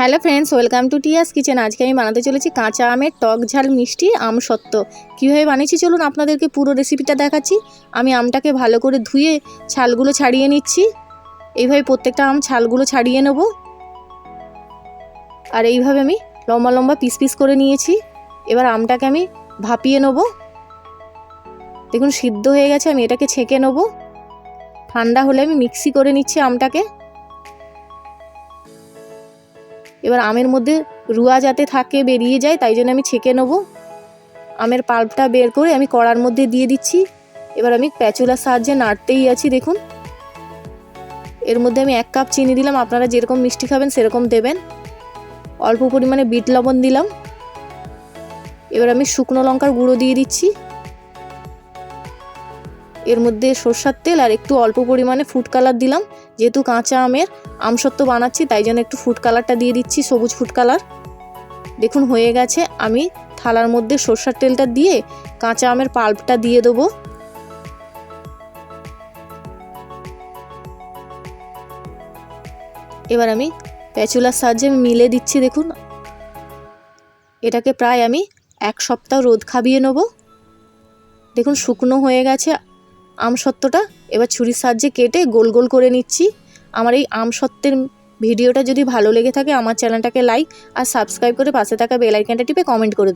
Hello friends, welcome to Tia's kitchen. আজকে আমি বানাতে চলেছি কাঁচা আমের টক ঝাল মিষ্টি আম সত্ত্ব। কীভাবে বানিয়েছি চলুন আপনাদেরকে পুরো রেসিপিটা দেখাচ্ছি। আমি আমটাকে ভালো করে ধুয়ে ছালগুলো ছাড়িয়ে নিচ্ছি। এইভাবে প্রত্যেকটা আম ছালগুলো ছাড়িয়ে নেব। আর এইভাবে আমি লম্বা লম্বা পিস পিস করে নিয়েছি। এবার আমটাকে আমি ভাপিয়ে নেব। দেখুন, সিদ্ধ হয়ে গেছে, আমি এটাকে ছেঁকে নেব। ঠান্ডা হলে আমি মিক্সি করে নিচ্ছি আমটাকে। এবার আমের মধ্যে রুয়া যাতে থাকে, বেরিয়ে যায়, তাই জন্য আমি ছেঁকে নেব। আমের পাল্পটা বের করে আমি কড়ার মধ্যে দিয়ে দিচ্ছি। এবার আমি প্যাচুলার সাহায্যে নাড়তেই আছি, দেখুন। এর মধ্যে আমি এক কাপ চিনি দিলাম, আপনারা যেরকম মিষ্টি খাবেন সেরকম দেবেন। অল্প পরিমাণে বিট লবণ দিলাম। এবার আমি শুকনো লঙ্কার গুঁড়ো দিয়ে দিচ্ছি। এর মধ্যে সর্ষার তেল আর একটু অল্প পরিমাণে ফুড কালার দিলাম। যেহেতু কাঁচা আমের আমসত্ত্ব বানাচ্ছি, তাই জন্য একটু ফুড কালারটা দিয়ে দিচ্ছি, সবুজ ফুড কালার দেখুন, হয়ে গেছে। আমি থালার মধ্যে সর্ষার তেলটা দিয়ে কাঁচা আমের পাল্পটা দিয়ে দেবো। এবার আমি প্যাচুলার সাহায্যে মিলে দিচ্ছি, দেখুন। এটাকে প্রায় আমি এক সপ্তাহ রোদ খাবিয়ে নেব। দেখুন, শুকনো হয়ে গেছে। আম সত্ত্বটা এবার ছুরির সাহায্যে কেটে গোল গোল করে নিচ্ছি। আমার এই আমসত্ত্বের ভিডিওটা যদি ভালো লেগে থাকে, আমার চ্যানেলটাকে লাইক আর সাবস্ক্রাইব করে পাশে থাকা বেল আইকনটা টিপে কমেন্ট করে